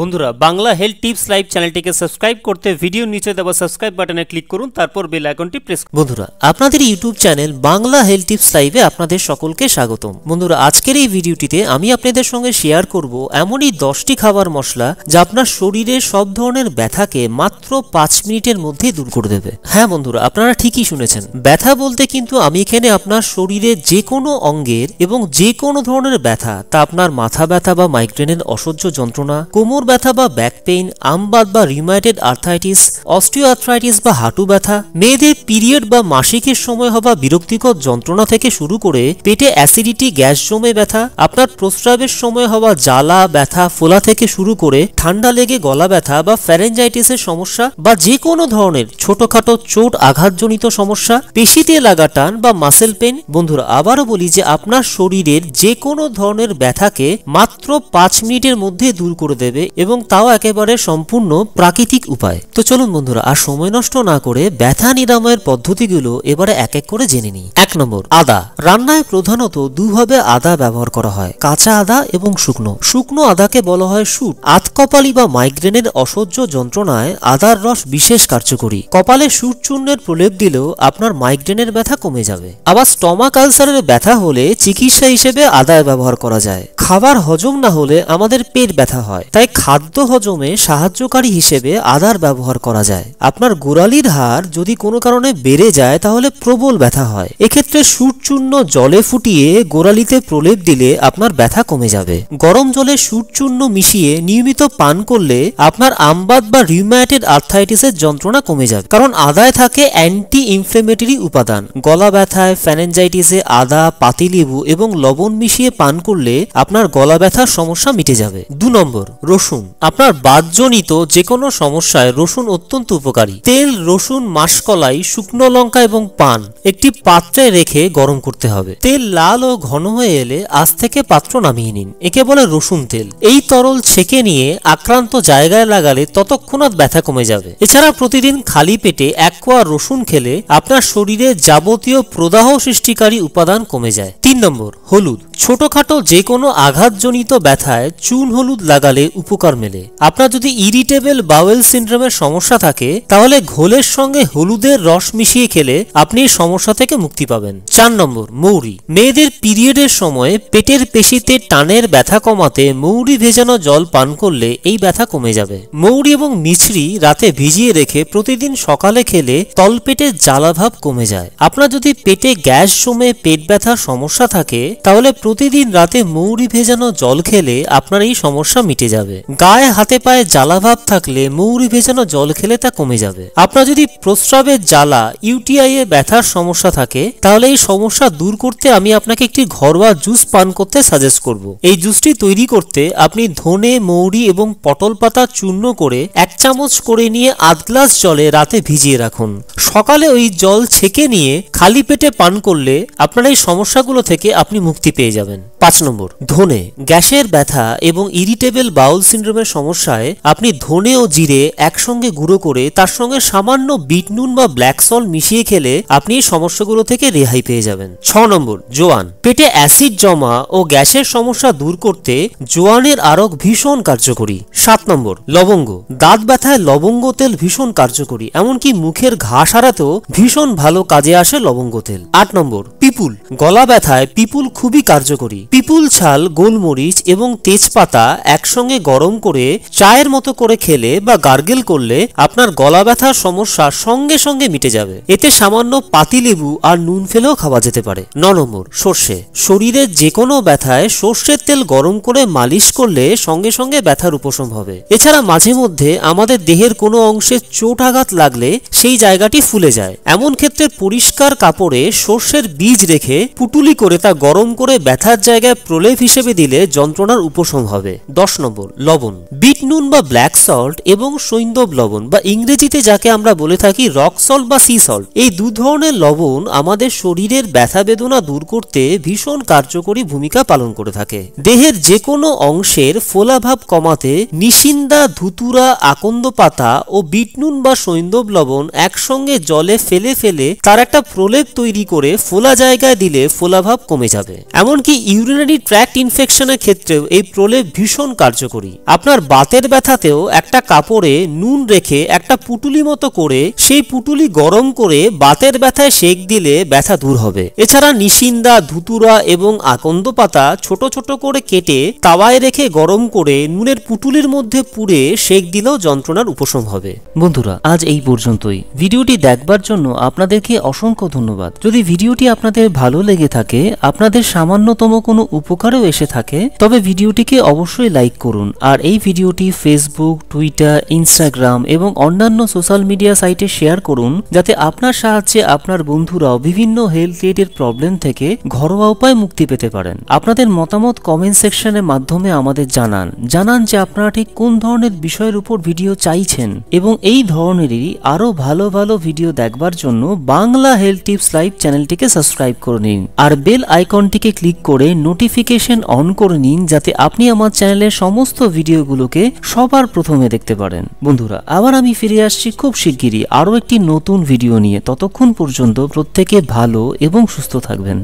বন্ধুরা, Bangla health tips live চ্যানেলটিকে subscribe করতে ভিডিও নিচে দেওয়া সাবস্ক্রাইব বাটনে ক্লিক করুন, তারপর বেল আইকনটি প্রেস বন্ধুরা, আপনাদের YouTube channel Bangla health tips লাইভে আপনাদের সকলকে স্বাগতম। বন্ধুরা, আজকের এই ভিডিওটিতে আমি আপনাদের সঙ্গে শেয়ার করব এমনই দশটি খাবার মশলা যা আপনার শরীরের সব ধরনের ব্যথাকে মাত্র পাঁচ মিনিটের মধ্যে দূর করে দেবে। হ্যাঁ বন্ধুরা, আপনারা ঠিকই শুনেছেন, ব্যথা বলতে কিন্তু আমি এখানে আপনার শরীরের যে কোনো অঙ্গের এবং যে কোনো ধরনের ব্যথা, তা আপনার মাথা ব্যথা বা মাইগ্রেনের অসহ্য যন্ত্রণা, কোমর ব্যথা বা ব্যাক পেইন আমবাদ বা রিমাইটেড আর্থাইটিস অস্টিও আর্থ্রাইটিস বা হাঁটু ব্যথা মেয়েদের পিরিয়ড বা মাসিকের সময় হওয়া বিরক্তিকর যন্ত্রণা থেকে শুরু করে পেটে অ্যাসিডিটি গ্যাস জমে ব্যথা, আপনার প্রস্রাবের সময় হওয়া জ্বালা, ব্যথা, ফোলা থেকে শুরু করে ঠান্ডা লেগে গলা ব্যথা বা ফ্যারেঞ্জাইটিসের সমস্যা বা যে কোনো ধরনের ছোটখাটো চোট আঘাতজনিত সমস্যা, পেশিতে লাগা টান বা মাসেল পেন বন্ধুরা আবারও বলি যে আপনার শরীরের যে কোনো ধরনের ব্যথাকে মাত্র পাঁচ মিনিটের মধ্যে দূর করে দেবে এবং তাও একেবারে সম্পূর্ণ প্রাকৃতিক উপায়। তো চলুন বন্ধুরা, আর সময় নষ্ট না করে ব্যথা নিরাময়ের পদ্ধতিগুলো এবারে এক এক করে জেনে নিই। এক নম্বর, আদা। রান্নায় প্রধানত দুভাবে আদা ব্যবহার করা হয়, কাঁচা আদা এবং শুকনো। শুকনো আদাকে বলা হয় শুট। আত কপালি বা মাইগ্রেনের অসহ্য যন্ত্রণায় আদার রস বিশেষ কার্যকরী। কপালে সুট চূর্ণের প্রলেপ দিলেও আপনার মাইগ্রেনের ব্যথা কমে যাবে। আবার স্টমাক আলসারের ব্যথা হলে চিকিৎসা হিসেবে আদায় ব্যবহার করা যায়। খাবার হজম না হলে আমাদের পেট ব্যথা হয়, তাই খাদ্য হজমে সাহায্যকারী হিসেবে আদার ব্যবহার করা যায়। আপনার গোড়ালির হার যদি কোনো কারণে বেড়ে যায়, তাহলে প্রবল ব্যথা হয়। এক্ষেত্রে সুট চূর্ণ জলে ফুটিয়ে গোড়ালিতে প্রলেপ দিলে আপনার ব্যথা কমে যাবে। গরম জলে সুট চূর্ণ মিশিয়ে নিয়মিত পান করলে আপনার আমবাদ বা রিউম্যাটেড আর্থাইটিসের যন্ত্রণা কমে যাবে। কারণ আদায় থাকে অ্যান্টি ইনফ্লেমেটরি উপাদান। গলা ব্যথায় ফ্যানেঞ্জাইটিসে আদা, পাতিলেবু এবং লবণ মিশিয়ে পান করলে আপনার গলা ব্যথার সমস্যা মিটে যাবে। দু নম্বর, রসুন আপনার বাদজনিত যে কোনো সমস্যায় রসুন অত্যন্ত উপকারী। তেল, রসুন, মাসকলাই, শুকনো লঙ্কা এবং পান একটি পাত্রে রেখে গরম করতে হবে। তেল লাল ও ঘন হয়ে এলে আজ থেকে পাত্র নামিয়ে নিন। একে বলে রসুন তেল। এই তরল ছেঁকে নিয়ে আক্রান্ত জায়গায় লাগালে ততক্ষণাৎ ব্যথা কমে যাবে। এছাড়া প্রতিদিন খালি পেটে এক কোয়া রসুন খেলে আপনার শরীরে যাবতীয় প্রদাহ সৃষ্টিকারী উপাদান কমে যায়। তিন নম্বর, হলুদ। ছোটখাটো যে কোনো আঘাতজনিত ব্যথায় চুন হলুদ লাগালে উপকার। মেলে। আপনার যদি ইরিটেবল বাওয়েল সিন্ড্রোমের সমস্যা থাকে, তাহলে ঘোলের সঙ্গে হলুদের রস মিশিয়ে খেলে আপনি এই সমস্যা থেকে মুক্তি পাবেন। চার নম্বর, মৌরি। মেয়েদের পিরিয়ডের সময় পেটের পেশিতে টানের ব্যথা কমাতে মৌরি ভেজানো জল পান করলে এই ব্যথা কমে যাবে। মৌরি এবং মিছরি রাতে ভিজিয়ে রেখে প্রতিদিন সকালে খেলে তলপেটের জ্বালাভাব কমে যায়। আপনার যদি পেটে গ্যাস জমে পেট ব্যথার সমস্যা থাকে, তাহলে প্রতিদিন রাতে মৌরি ভেজানো জল খেলে আপনার এই সমস্যা মিটে যাবে। গায়ে হাতে পায়ে জ্বালাভাব থাকলে মৌরি ভেজানো জল খেলে তা কমে যাবে। আপনার যদি প্রস্রাবের জ্বালা ইউটিআই এ ব্যথার সমস্যা থাকে, তাহলে এই সমস্যা দূর করতে আমি আপনাকে একটি ঘরোয়া জুস পান করতে সাজেস্ট করব। এই জুসটি তৈরি করতে আপনি ধনে, মৌরি এবং পটল পাতা চূর্ণ করে এক চামচ করে নিয়ে আধ গ্লাস জলে রাতে ভিজিয়ে রাখুন। সকালে ওই জল ছেঁকে নিয়ে খালি পেটে পান করলে আপনার এই সমস্যাগুলো থেকে আপনি মুক্তি পেয়ে যাবেন। পাঁচ নম্বর, ধনে, গ্যাসের ব্যথা এবং ইরিটেবল বাউল সিন্ড্রোমের সমস্যায় আপনি ধনে ও জিরে একসঙ্গে গুঁড়ো করে তার সঙ্গে সামান্য বিট নুন বা ব্ল্যাক সল মিশিয়ে খেলে আপনি এই সমস্যাগুলো থেকে রেহাই পেয়ে যাবেন। ছ নম্বর, জোয়ান। পেটে অ্যাসিড জমা ও গ্যাসের সমস্যা দূর করতে জোয়ানের আরক ভীষণ কার্যকরী। সাত নম্বর, লবঙ্গ। দাঁত ব্যথায় লবঙ্গ তেল ভীষণ কার্যকরী, এমনকি মুখের ঘা সারাতেও ভীষণ ভালো কাজে আসে লবঙ্গ তেল। আট নম্বর, পিপুল। গলা ব্যথায় পিপুল খুবই কার্যকরী। পিপুল ছাল, গোলমরিচ এবং তেজপাতা একসঙ্গে গরম করে চায়ের মতো করে খেলে বা গার্গেল করলে আপনার গলা ব্যথার সমস্যা সঙ্গে সঙ্গে মিটে যাবে। এতে সামান্য পাতিলেবু আর নুন ফেলেও খাওয়া যেতে পারে। ন নম্বর, সর্ষে। শরীরের যে কোনো ব্যথায় সর্ষের তেল গরম করে মালিশ করলে সঙ্গে সঙ্গে ব্যথার উপশম হবে। এছাড়া মাঝে মধ্যে আমাদের দেহের কোনো অংশে চোট আঘাত লাগলে সেই জায়গাটি ফুলে যায়। এমন ক্ষেত্রে পরিষ্কার কাপড়ে সর্ষের বীজ রেখে পুটুলি করে তা গরম করে ব্যথার জায়গায় প্রলেপ হিসেবে দিলে যন্ত্রণার উপশম হবে। দশ নম্বর, লবণ। বিট নুন বা ব্ল্যাক সল্ট এবং সৈন্দব লবণ বা ইংরেজিতে যাকে আমরা বলে থাকি রক সল্ট বা সি সল্ট। এই দু ধরনের লবণ আমাদের শরীরের ব্যথা বেদনা দূর করতে ভীষণ কার্যকরী ভূমিকা পালন করে থাকে। দেহের যে কোনো অংশের ফোলাভাব কমাতে নিশিন্দা, ধুতুরা আকন্দ পাতা ও বিট নুন বা সৈন্দব লবণ একসঙ্গে জলে ফেলে ফেলে তার একটা প্রলেপ তৈরি করে ফোলা জায়গায় দিলে ফোলাভাব কমে যাবে। এমনকি ইউরিনারি ট্র্যাক্ট ইনফেকশনের ক্ষেত্রেও এই প্রলেপ ভীষণ কার্যকরী। আপনার বাতের ব্যথাতেও একটা কাপড়ে নুন রেখে একটা পুটুলি মতো করে সেই পুটুলি গরম করে বাতের ব্যথায় সেক দিলে ব্যথা দূর হবে। এছাড়া নিশিন্দা, ধুতুরা এবং আকন্দ পাতা ছোট ছোট করে কেটে তাওয়ায় রেখে গরম করে নুনের পুটুলির মধ্যে পুড়ে সেক দিলেও যন্ত্রণার উপশম হবে। বন্ধুরা, আজ এই পর্যন্তই। ভিডিওটি দেখবার জন্য আপনাদেরকে অসংখ্য ধন্যবাদ। যদি ভিডিওটি আপনাদের ভালো লেগে থাকে, আপনাদের সামান্যতম কোনো উপকারও এসে থাকে, তবে ভিডিওটিকে অবশ্যই লাইক করুন আর এই ভিডিওটি ফেসবুক টুইটার ইনস্টাগ্রাম এবং অন্যান্য সোশ্যাল মিডিয়া সাইটে শেয়ার করুন, যাতে আপনার সাহায্যে আপনার বন্ধুরাও বিভিন্ন হেলথ রিলেটেড প্রবলেম থেকে ঘরোয়া উপায় মুক্তি পেতে পারেন। আপনাদের মতামত কমেন্ট সেকশনের মাধ্যমে আমাদের জানান। জানান যে আপনারা ঠিক কোন ধরনের বিষয়ের উপর ভিডিও চাইছেন এবং এই ধরনেরই আরও ভালো ভালো ভিডিও দেখবার জন্য বাংলা হেলথ টিপস লাইভ চ্যানেলটিকে সাবস্ক্রাইব করে নিন। আর বেল আইকনটিকে ক্লিক করে নোটিফিকেশন অন করে নিন, যাতে আপনি আমার চ্যানেলের সমস্ত ভিডিওগুলোকে সবার প্রথমে দেখতে পারেন। বন্ধুরা, আবার আমি ফিরে আসছি খুব শিগগিরই আরও একটি নতুন ভিডিও নিয়ে। ততক্ষণ পর্যন্ত প্রত্যেকে ভালো এবং সুস্থ থাকবেন।